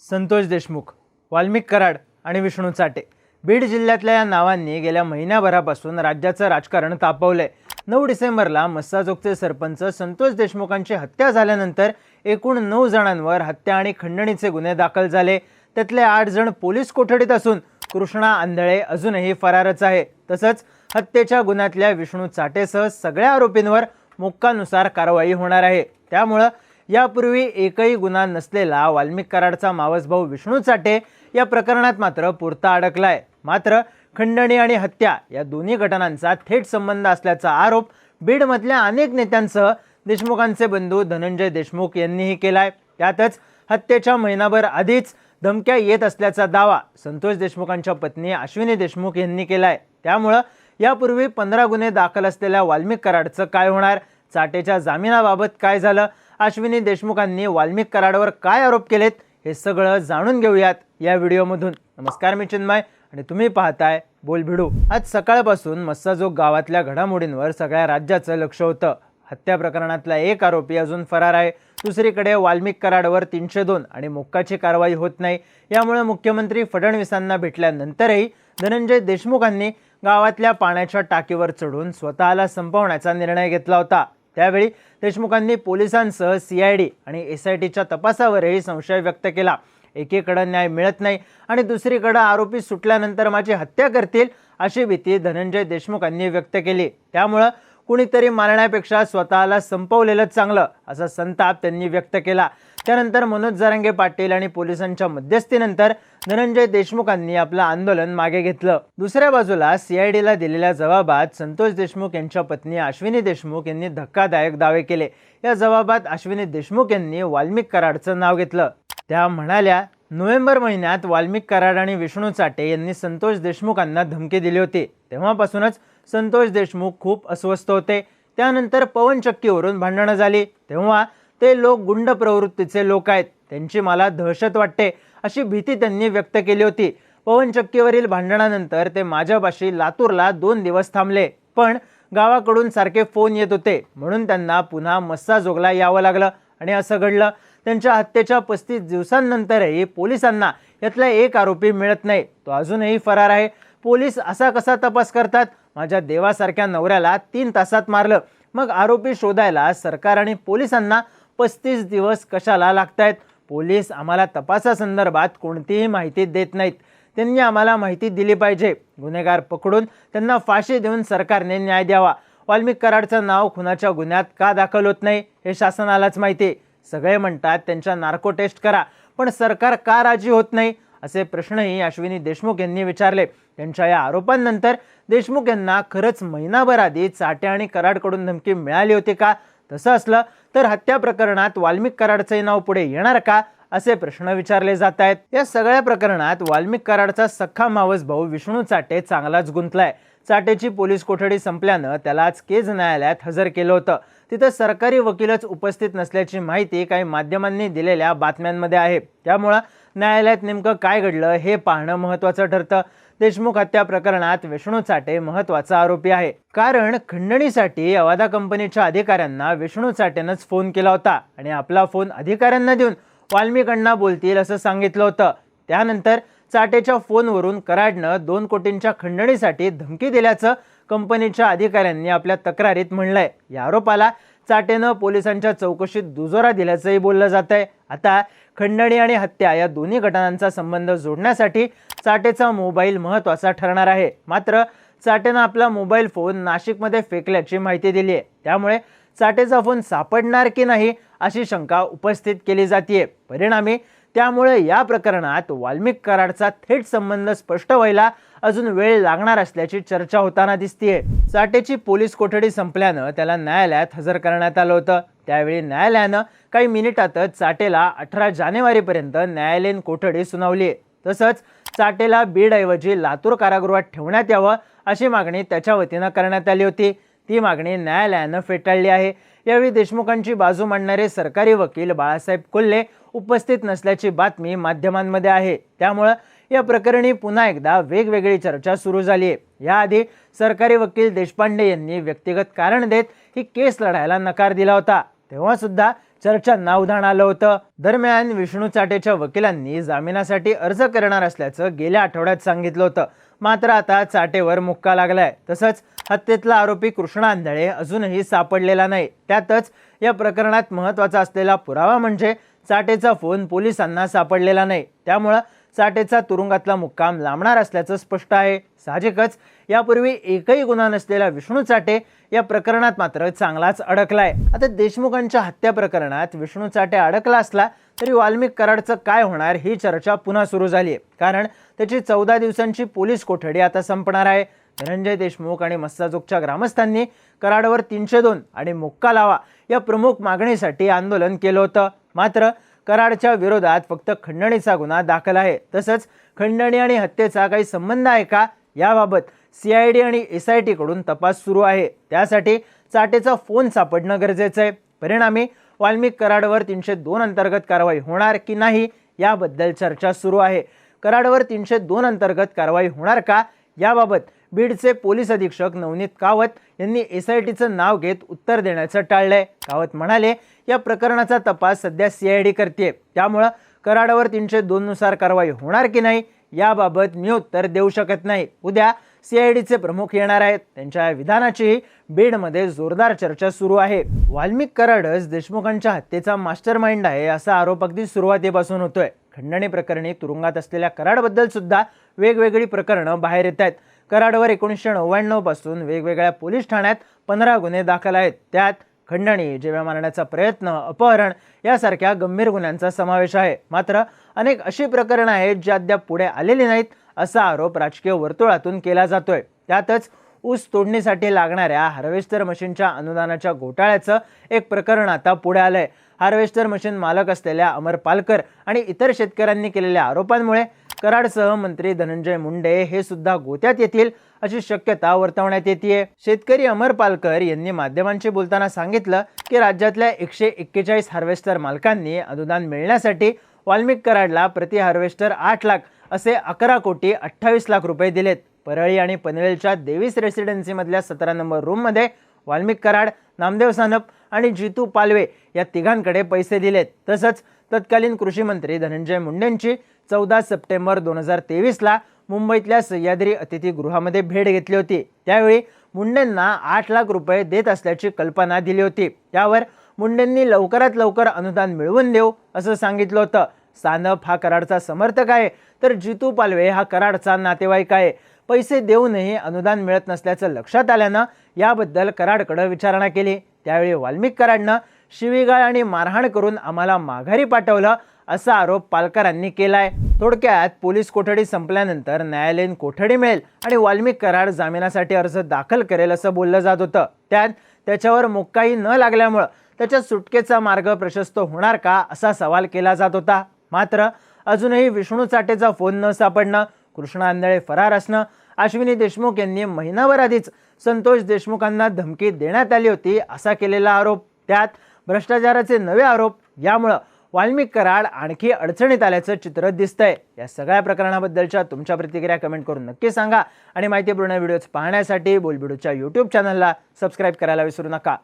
संतोष देशमुख वाल्मिक कराड आणि विष्णू चाटे. बीड जिल्ह्यातल्या या नावांनी गेल्या महिन्याभरापासून राज्याचं राजकारण तापवलंय. नऊ डिसेंबरला मस्साजोगचे सरपंच संतोष देशमुखांची हत्या झाल्यानंतर एकूण नऊ जणांवर हत्या आणि खंडणीचे गुन्हे दाखल झाले. त्यातले आठ जण पोलीस कोठडीत असून कृष्णा आंधळे अजूनही फरारच आहे. तसंच हत्येच्या गुन्ह्यातल्या विष्णू चाटेसह सगळ्या आरोपींवर मोक्कानुसार कारवाई होणार आहे. त्यामुळं यापूर्वी एकही गुन्हा नसलेला वाल्मिक कराडचा मावसभाऊ विष्णू चाटे या प्रकरणात मात्र पुरता अडकलाय. मात्र खंडणी आणि हत्या या दोन्ही घटनांचा थेट संबंध असल्याचा आरोप बीडमधल्या अनेक नेत्यांसह देशमुखांचे बंधू धनंजय देशमुख यांनीही केलाय. त्यातच हत्येच्या महिनाभर आधीच धमक्या येत असल्याचा दावा संतोष देशमुखांच्या पत्नी अश्विनी देशमुख यांनी केलाय. त्यामुळं यापूर्वी पंधरा गुन्हे दाखल असलेल्या वाल्मिक कराडचं काय होणार? चाटेच्या जामिनाबाबत काय झालं? अश्विनी देशमुखांनी वाल्मिक कराडवर काय आरोप केलेत हे सगळं जाणून घेऊयात या व्हिडिओमधून. नमस्कार मी चिन्मय आणि तुम्ही पाहताय बोल भिडू आज सकाळपासून मस्साजोग गावातल्या घडामोडींवर सगळ्या राज्याचं लक्ष होतं. हत्या प्रकरणातला एक आरोपी अजून फरार आहे. दुसरीकडे वाल्मिक कराडवर तीनशे दोन आणि मोक्काची कारवाई होत नाही. यामुळे मुख्यमंत्री फडणवीसांना भेटल्यानंतरही धनंजय देशमुखांनी गावातल्या पाण्याच्या टाकीवर चढून स्वतःला संपवण्याचा निर्णय घेतला होता. त्यावेळी देशमुखांनी पोलिसांसह सी आय डी आणि एस आय टीच्या तपासावरही संशय व्यक्त केला. एकीकडं न्याय मिळत नाही आणि दुसरीकडं आरोपी सुटल्यानंतर माझी हत्या करतील अशी भीती धनंजय देशमुखांनी व्यक्त केली. त्यामुळं कुणीतरी मारण्यापेक्षा स्वतःला संपवलेलं चांगलं असा संताप त्यांनी व्यक्त केला. त्यानंतर मनोज जरांगे पाटील आणि पोलिसांच्या मध्यस्थीनंतर धनंजय देशमुखांनी आपलं आंदोलन मागे घेतलं. दुसऱ्या बाजूला सीआयडीला दिलेल्या जबाबात संतोष देशमुख यांच्या पत्नी अश्विनी देशमुख यांनी धक्कादायक दावे केले. या जबाबात अश्विनी देशमुख यांनी वाल्मिक कराडचं नाव घेतलं. त्या म्हणाल्या नोव्हेंबर महिन्यात वाल्मिक कराड आणि विष्णू चाटे यांनी संतोष देशमुखांना धमकी दिली होती. तेव्हापासूनच संतोष देशमुख खूप अस्वस्थ होते. त्यानंतर पवनचक्कीवरून भांडणं झाली. तेव्हा ते लोक गुंड प्रवृत्तीचे लोक आहेत. त्यांची मला दहशत वाटते अशी भीती त्यांनी व्यक्त केली होती. पवनचक्कीवरील भांडणानंतर ते माझ्यापाशी लातूरला दोन दिवस थांबले. पण गावाकडून सारखे फोन येत होते. म्हणून त्यांना पुन्हा मस्साजोगला यावं लागलं. आणि असं घडलं. त्यांच्या हत्येच्या पस्तीस दिवसांनंतरही पोलिसांना यातला एक आरोपी मिळत नाही. तो अजूनही फरार आहे. पोलीस असा कसा तपास करतात? माझ्या देवासारख्या नवऱ्याला तीन तासात मारलं. मग आरोपी शोधायला सरकार आणि पोलिसांना पस्तीस दिवस कशाला लागतायत? पोलीस आम्हाला तपासासंदर्भात कोणतीही माहिती देत नाहीत. त्यांनी आम्हाला माहिती दिली पाहिजे. गुन्हेगार पकडून त्यांना फाशी देऊन सरकारने न्याय द्यावा. वाल्मिक कराडचं नाव खुनाच्या गुन्ह्यात का दाखल होत नाही हे शासनालाच माहिती सगळे म्हणतात त्यांच्या नार्को टेस्ट करा. पण सरकार का राजी होत नाही? असे प्रश्नही अश्विनी देशमुख यांनी विचारले. त्यांच्या या आरोपांनंतर देशमुख यांना खरंच महिनाभर आधी चाटे आणि कराडकडून धमकी मिळाली होती का? तसं असलं तर हत्या प्रकरणात वाल्मिक कराडचे नाव पुढे येणार का? असे प्रश्न विचारले जात आहेत. या सगळ्या प्रकरणात वाल्मिक कराडचा सख्खा मावस भाऊ विष्णू चाटे चांगलाच गुंतलाय. चाटेची पोलीस कोठडी संपल्यानं त्याला आज केज न्यायालयात हजर केलं होतं. तिथं सरकारी वकीलच उपस्थित नसल्याची माहिती काही माध्यमांनी दिलेल्या बातम्यांमध्ये आहे. त्यामुळं न्यायालयात नेमकं काय घडलं हे पाहणं महत्त्वाचं ठरतं. देशमुख हत्या प्रकरणात विष्णू चाटे महत्त्वाचा आरोपी आहे. कारण खंडणीसाठी अवादा कंपनीच्या अधिकाऱ्यांना विष्णू चाटेनंच फोन केला होता आणि आपला फोन अधिकाऱ्यांना देऊन वाल्मिकांना बोलतील असं सांगितलं होतं. त्यानंतर चाटेच्या फोनवरून कराडनं दोन कोटींच्या खंडणीसाठी धमकी दिल्याचं कंपनीच्या अधिकाऱ्यांनी आपल्या तक्रारीत म्हणलंय. या आरोपाला चाटेनं पोलिसांच्या चौकशीत दुजोरा दिल्याचंही बोललं जात आहे आता खंडणी आणि हत्या या दोन्ही घटनांचा संबंध जोडण्यासाठी चाटेचा मोबाईल महत्त्वाचा ठरणार आहे. मात्र चाटेनं आपला मोबाईल फोन नाशिकमध्ये फेकल्याची माहिती दिली आहे. त्यामुळे चाटेचा फोन सापडणार की नाही अशी शंका उपस्थित केली जाते परिणामी त्यामुळे या प्रकरणात वाल्मिक कराडचा थेट संबंध स्पष्ट व्हायला अजून वेळ लागणार असल्याची चर्चा होताना दिसतीये. चाटेची पोलीस कोठडी संपल्यानं त्याला न्यायालयात हजर करण्यात आलं होतं. त्यावेळी न्यायालयानं काही मिनिटातच चाटेला अठरा जानेवारीपर्यंत न्यायालयीन कोठडी सुनावली आहे तसंच चाटेला बीडऐवजी लातूर कारागृहात ठेवण्यात यावं अशी मागणी त्याच्या वतीनं करण्यात आली होती. ती मागणी न्यायालयानं फेटाळली आहे. यावेळी देशमुखांची बाजू मांडणारे सरकारी वकील बाळासाहेब कोल्हे उपस्थित नसल्याची बातमी माध्यमांमध्ये आहे. त्यामुळं या प्रकरणी पुन्हा एकदा वेगवेगळी चर्चा सुरू झाली आहे याआधी सरकारी वकील देशपांडे यांनी व्यक्तिगत कारण देत ही केस लढायला नकार दिला होता. तेव्हा सुद्धा चर्चांना उधाण आलं होतं. दरम्यान विष्णू चाटेच्या वकिलांनी जामिनासाठी अर्ज करणार असल्याचं गेल्या आठवड्यात सांगितलं होतं. मात्र आता चाटेवर मुक्का लागलाय. तसंच हत्येतला आरोपी कृष्णा आंधळे अजूनही सापडलेला नाही. त्यातच या प्रकरणात महत्त्वाचा असलेला पुरावा म्हणजे चाटेचा फोन पोलिसांना सापडलेला नाही. त्यामुळं चाटेचा तुरुंगातला मुक्काम लांबणार असल्याचं स्पष्ट आहे. साहजिकच यापूर्वी एकही गुन्हा नसलेला विष्णू चाटे या प्रकरणात मात्र चांगलाच अडकलाय. आता देशमुखांच्या हत्या प्रकरणात विष्णू चाटे अडकला असला तरी वाल्मिक कराडचं काय होणार ही चर्चा पुन्हा सुरू झाली आहे कारण त्याची चौदा दिवसांची पोलीस कोठडी आता संपणार आहे. धनंजय देशमुख आणि मस्साजोगच्या ग्रामस्थांनी कराडवर तीनशे दोन आणि मुक्का लावा या प्रमुख मागणीसाठी आंदोलन केलं होतं. मात्र कराडच्या विरोधात फक्त खंडणीचा गुन्हा दाखल आहे. तसंच खंडणी आणि हत्येचा काही संबंध आहे का? याबाबत सी आय डी आणि एस आय टीकडून तपास सुरू आहे. त्यासाठी चाटेचा फोन सापडणं गरजेचं आहे. परिणामी वाल्मिक कराडवर तीनशे दोन अंतर्गत कारवाई होणार की नाही याबद्दल चर्चा सुरू आहे. कराडवर तीनशे दोन अंतर्गत कारवाई होणार का? याबाबत बीडचे पोलीस अधीक्षक नवनीत कावत यांनी एस आय टीचं नाव घेत उत्तर देण्याचं टाळलंय. कावत म्हणाले या प्रकरणाचा तपास सध्या सी आय डी करते त्यामुळं कराडावर तीनशे दोन नुसार कारवाई होणार की नाही याबाबत मी उत्तर देऊ शकत नाही. उद्या सी आय डीचे प्रमुख येणार आहेत. त्यांच्या या विधानाचीही बीडमध्ये जोरदार चर्चा सुरू आहे. वाल्मिक कराडच देशमुखांच्या हत्येचा मास्टर माइंड आहे असा आरोप अगदी सुरुवातीपासून होतोय. खंडणी प्रकरणी तुरुंगात असलेल्या कराडबद्दल सुद्धा वेगवेगळी प्रकरणं बाहेर येत आहेत. कराडवर एकोणीसशे नव्याण्णवपासून वेगवेगळ्या पोलीस ठाण्यात पंधरा गुन्हे दाखल आहेत. त्यात खंडणी जेव्हा मारण्याचा प्रयत्न अपहरण यासारख्या गंभीर गुन्ह्यांचा समावेश आहे. मात्र अनेक अशी प्रकरणं आहेत जी अद्याप पुढे आलेली नाहीत असा आरोप राजकीय वर्तुळातून केला जातोय. त्यातच ऊस तोडणीसाठी लागणाऱ्या हार्वेस्टर मशीनच्या अनुदानाच्या घोटाळ्याचं एक प्रकरण आता पुढे आलंय. हार्वेस्टर मशीन मालक असलेल्या अमर पालकर आणि इतर शेतकऱ्यांनी केलेल्या आरोपांमुळे कराडसह मंत्री धनंजय मुंडे हे सुद्धा गोत्यात येतील अशी शक्यता वर्तवण्यात येते शेतकरी अमर पालकर यांनी माध्यमांशी बोलताना सांगितलं की राज्यातल्या एकशे एक्केचाळीस हार्वेस्टर मालकांनी अनुदान मिळण्यासाठी वाल्मिक कराडला प्रति हार्वेस्टर आठ लाख असे अकरा कोटी अठ्ठावीस लाख रुपये दिलेत. परळी आणि पनवेलच्या देवीस रेसिडेन्सीमधल्या सतरा नंबर रूममध्ये वाल्मिक कराड नामदेव सानप आणि जितू पालवे या तिघांकडे पैसे दिलेत. तसंच तत्कालीन कृषी मंत्री धनंजय मुंडेंची चौदा सप्टेंबर दोन हजार तेवीसला मुंबईतल्या सह्याद्री अतिथीगृहामध्ये भेट घेतली होती. त्यावेळी मुंडेंना आठ लाख रुपये देत असल्याची कल्पना दिली होती. त्यावर मुंडेंनी लवकरात लवकर अनुदान मिळवून देऊ असं सांगितलं होतं. सानप हा कराडचा समर्थक आहे तर जितू पालवे हा कराडचा नातेवाईक आहे. पैसे देऊनही अनुदान मिळत नसल्याचं लक्षात आल्यानं याबद्दल कराडकडं विचारणा केली. त्यावेळी वाल्मिक कराडनं शिवीगाळ आणि मारहाण करून आम्हाला माघारी पाठवलं असा आरोप पालकरांनी केलाय. थोडक्यात पोलीस कोठडी संपल्यानंतर न्यायालयीन कोठडी मिळेल आणि वाल्मिक कराड जामिनासाठी अर्ज दाखल करेल असं बोललं जात होतं. त्यात त्याच्यावर मुक्काही न लागल्यामुळं त्याच्या सुटकेचा मार्ग प्रशस्त होणार का असा सवाल केला जात होता. मात्र अजूनही विष्णू चाटेचा फोन न सापडणं कृष्णा आंधळे फरार असणं अश्विनी देशमुख यांनी महिनाभर आधीच संतोष देशमुखांना धमकी देण्यात आली होती असा केलेला आरोप. त्यात भ्रष्टाचाराचे नवे आरोप यामुळं वाल्मिक कराड आणखी अडचणीत आल्याचं चित्र दिसतंय. या सगळ्या प्रकरणाबद्दलच्या तुमच्या प्रतिक्रिया कमेंट करून नक्की सांगा. आणि माहितीपूर्ण व्हिडिओज पाहण्यासाठी बोलबिडूच्या यूट्यूब चॅनलला सबस्क्राईब करायला विसरू नका.